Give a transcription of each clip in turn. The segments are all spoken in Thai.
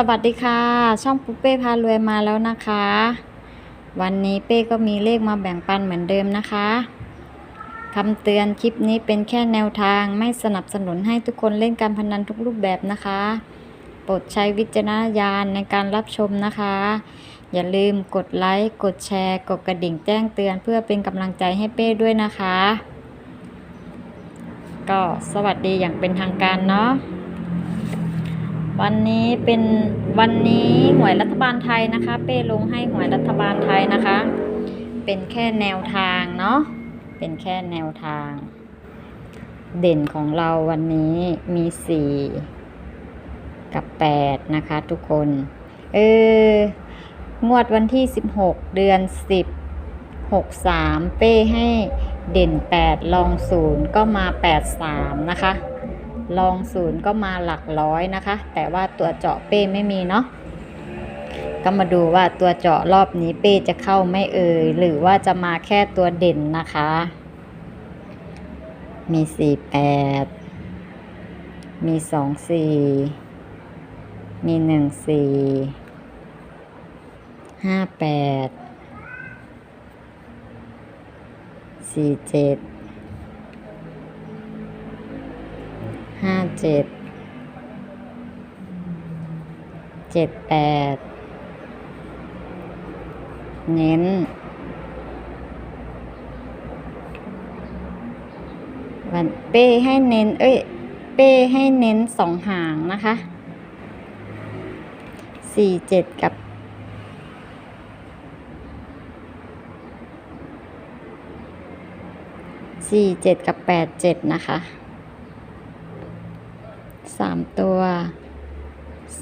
สวัสดีค่ะ ช่องปุ๊เป้พารวยมาแล้วนะคะ วันนี้เป้ก็มีเลขมาแบ่งปันเหมือนเดิมนะคะคำเตือนคลิปนี้เป็นแค่แนวทางไม่สนับสนุนให้ทุกคนเล่นการพนันทุกรูปแบบนะคะ โปรดใช้วิจารณญาณในการรับชมนะคะ อย่าลืมกดไลค์กดแชร์ กดกระดิ่งแจ้งเตือน เพื่อเป็นกำลังใจให้เป้ด้วยนะคะ ก็สวัสดีอย่างเป็นทางการเนาะ วันนี้เป็นวันนี้หวยรัฐบาลไทยนะคะ เป้ลงให้หวยรัฐบาลไทยนะคะ เป็นแค่แนวทางเนาะเป็นแค่แนวทาง เด่นของเราวันนี้มีสี่กับแปดนะคะทุกคน เอองวดวันที่สิบหกเดือนสิบหกสามเป้ให้เด่นแปดลองศูนย์ก็มาแปดสามนะคะ ลองศูนย์ก็มาหลักร้อยนะคะ แต่ว่าตัวเจาะเป้ไม่มีเนาะก็มาดูว่าตัวเจาะรอบนี้เป้จะเข้าไม่เอ่ยหรือว่าจะมาแค่ตัวเด่นนะคะ มีสี่แปดมีสองสี่มีหนึ่งสี่ห้าแปดสี่เจ็ด ห้าเจ็ดเจ็ดแปดเน้นวันเป้ให้เน้น เอ้ย เป้ให้เน้นสองหางนะคะสี่เจ็ดกับสี่เจ็ดกับแปดเจ็ดนะคะ สามตัว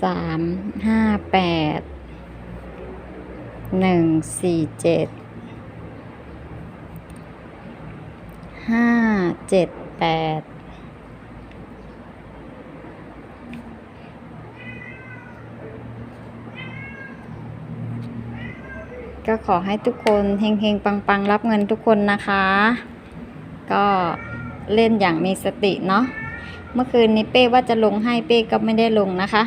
สามห้าแปดหนึ่งสี่เจ็ดห้าเจ็ดแปดก็ขอให้ทุกคนเฮงๆ ปังๆ รับเงินทุกคนนะคะ ก็เล่นอย่างมีสติเนาะ เมื่อคืนนี้เป้ว่าจะลงให้เป้ก็ไม่ได้ลงนะคะ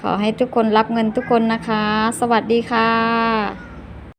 ขอให้ทุกคนรับเงินทุกคนนะคะ สวัสดีค่ะ